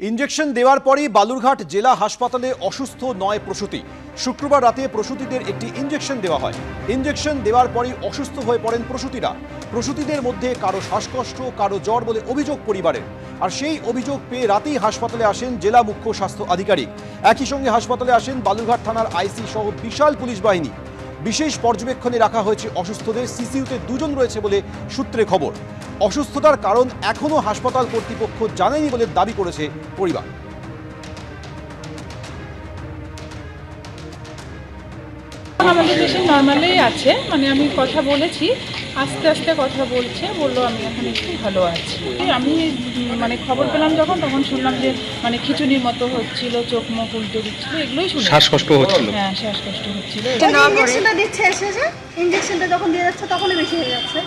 Injection দেওয়ার পরই বালুরঘাট জেলা হাসপাতালে অসুস্থ নয় প্রসূতি। শুক্রবার রাতে প্রসূতিদের একটি ইঞ্জেকশন দেওয়া হয়। ইঞ্জেকশন দেওয়ার পরই অসুস্থ হয়ে পড়েন প্রসূতিরা। প্রসূতিদের মধ্যে কারও শ্বাসকষ্ট, কারও জ্বর বলে অভিযোগ পরিবারের। আর সেই অভিযোগ পেয়ে রাতেই হাসপাতালে আসেন জেলা মুখ্য স্বাস্থ্য আধিকারিক। একই সঙ্গে হাসপাতালে আসেন বালুরঘাট থানার আইসি সহ বিশাল পুলিশ বাহিনী। বিশেষ পর্যবেক্ষণে রাখা হয়েছে অসুস্থদের সিসিউতে দুজন রয়েছে বলে সূত্রে খবর। অসুস্থতার কারণ এখনও হাসপাতাল কর্তৃপক্ষ জানায়নি বলে দাবি করেছে পরিবার। আমাদের পেশেন্ট নর্মালি আছে মানে আমি কথা বলেছি আস্তে আস্তে কথা বলছে বলল আমি এখন একটু ভালো আছি। আমি মানে খবর পেলাম যখন তখন শুনলাম যে মানে খিচুড়ির মতো হচ্ছিল চোখ মুখ উল্টে দিচ্ছিল এগুলোই শুনলাম। শ্বাসকষ্ট হচ্ছিল। হ্যাঁ শ্বাসকষ্ট হচ্ছিল। ইঞ্জেকশনটা দিচ্ছে এসে যে? ইঞ্জেকশনটা যখন দিয়ে যাচ্ছে তখনই বেশি হয়ে যাচ্ছে।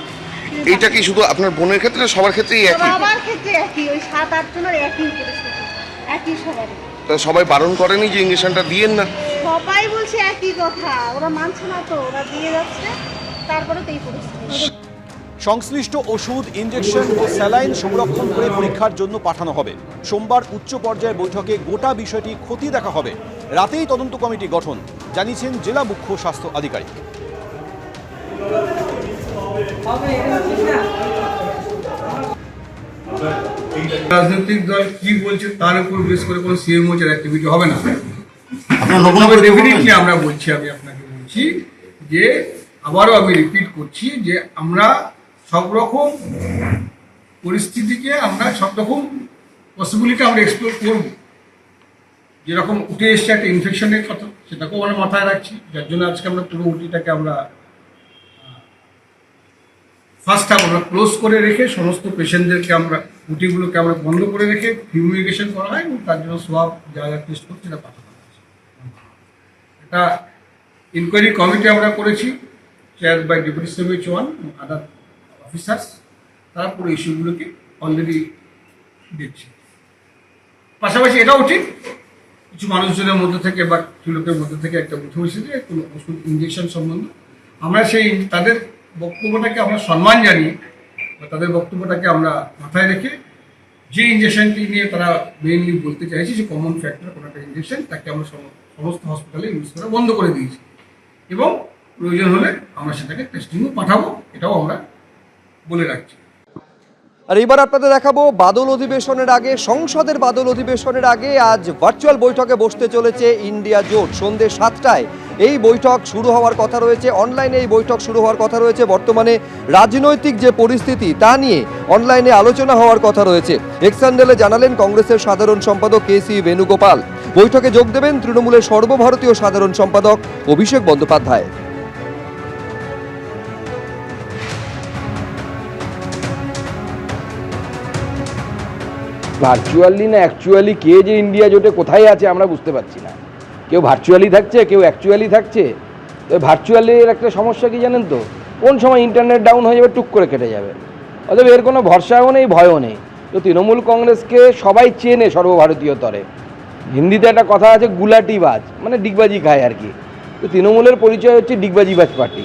এইটা কি শুধু আপনার বোনের ক্ষেত্রে না সবার ক্ষেত্রেই একই? বাবার ক্ষেত্রে একই ওই সাত আট জনের একই পরিস্থিতি একই সবারই। তা সবাই বারণ করেনি যে ইঞ্জেকশনটা দিয়েন না? সবাই বলছে একই কথা ওরা মানছে না তো ওরা দিয়ে যাচ্ছে তারপরে তো এই পরিস্থিতি সংশ্লিষ্ট ওষুধ ইঞ্জেকশন ও স্যালাইন সংরক্ষণ করে পরীক্ষার জন্য পাঠানো হবে। সোমবার উচ্চ পর্যায়ের বৈঠকে গোটা বিষয়টি খতিয়ে দেখা হবে। রাতেই তদন্ত কমিটি গঠন জানিয়েছেন জেলা মুখ্য স্বাস্থ্য আধিকারিক। রাজনৈতিক দল কি বলছে তার উপর বেশ করে কোনো সিএমওচের অ্যাক্টিভিটি হবে না। আপনার ডেফিনেটলি আমরা বলছি আমি আপনাকে বলছি যে আবারও আমি রিপিট করছি যে আমরা সব রকম পরিস্থিতিকে আমরা সব রকম পসিবিলিটি আমরা এক্সপ্লোর করব। যেরকম উঠে এসছে একটা ইনফেকশনের কথা সেটাকেও আমরা মাথায় রাখছি। যার জন্য আজকে আমরা পুরো উটিটাকে আমরা ফার্স্ট আমরা ক্লোজ করে রেখে সমস্ত পেশেন্টদেরকে আমরা উটিগুলোকে আমরা বন্ধ করে রেখে ফিউমিগেশন করা হয় এবং তার জন্য সোয়াব যা যা টেস্ট করছে সেটা পাঠানো হয়েছে এটা ইনকোয়ারি কমিটি আমরা করেছি চেয়ার বাই ডেপুটি সেভেচ ওয়ান আদার অফিসার্স তারা পুরো ইস্যুগুলোকে অলরেডি দেখছে। পাশাপাশি এটাও ঠিক, কিছু মানুষজনের মধ্যে থেকে বা কিছু লোকের মধ্যে থেকে একটা উঠে এসেছে কোনো ওষুধ ইঞ্জেকশন সম্বন্ধে। আমরা সেই তাদের বক্তব্যটাকে আমরা সম্মান জানিয়ে বা তাদের বক্তব্যটাকে আমরা মাথায় রেখে যে ইঞ্জেকশনটি নিয়ে তারা মেইনলি বলতে চাইছে যে কমন ফ্যাক্টর কোনো একটা ইঞ্জেকশন তাকে আমরা সমস্ত হসপিটালে ইউজ করা বন্ধ করে দিয়েছি। এবং প্রয়োজন হলে আমরা সেটাকে টেস্টিংও পাঠাবো, এটাও আমরা বলে রাখছি। আর এবার আপনাদের দেখাবো বাদল অধিবেশনের আগে, সংসদের বাদল অধিবেশনের আগে আজ ভার্চুয়াল বৈঠকে বসতে চলেছে ইন্ডিয়া জোট। সন্ধ্যে সাতটায় এই বৈঠক শুরু হওয়ার কথা রয়েছে, অনলাইনে এই বৈঠক শুরু হওয়ার কথা রয়েছে, বর্তমানে রাজনৈতিক যে পরিস্থিতি তা নিয়ে অনলাইনে আলোচনা হওয়ার কথা রয়েছে। এক্সান্ডেলে জানালেন কংগ্রেসের সাধারণ সম্পাদক কে সি বেণুগোপাল। বৈঠকে যোগ দেবেন তৃণমূলের সর্বভারতীয় সাধারণ সম্পাদক অভিষেক বন্দ্যোপাধ্যায়। ভার্চুয়ালি না অ্যাকচুয়ালি কে যে ইন্ডিয়া জোটে কোথায় আছে আমরা বুঝতে পারছি না। কেউ ভার্চুয়ালি থাকছে, কেউ অ্যাকচুয়ালি থাকছে। তো ভার্চুয়ালির একটা সমস্যা কি জানেন তো? কোন সময় ইন্টারনেট ডাউন হয়ে যাবে, টুক করে কেটে যাবে। অতএব এর কোনো ভরসাও নেই, ভয়ও নেই। তো তৃণমূল কংগ্রেসকে সবাই চেনে সর্বভারতীয় তরে। হিন্দিতে একটা কথা আছে গুলাটি বাজ মানে ডিগবাজি খায় আর কি। তো তৃণমূলের পরিচয় হচ্ছে ডিগবাজিবাজ পার্টি।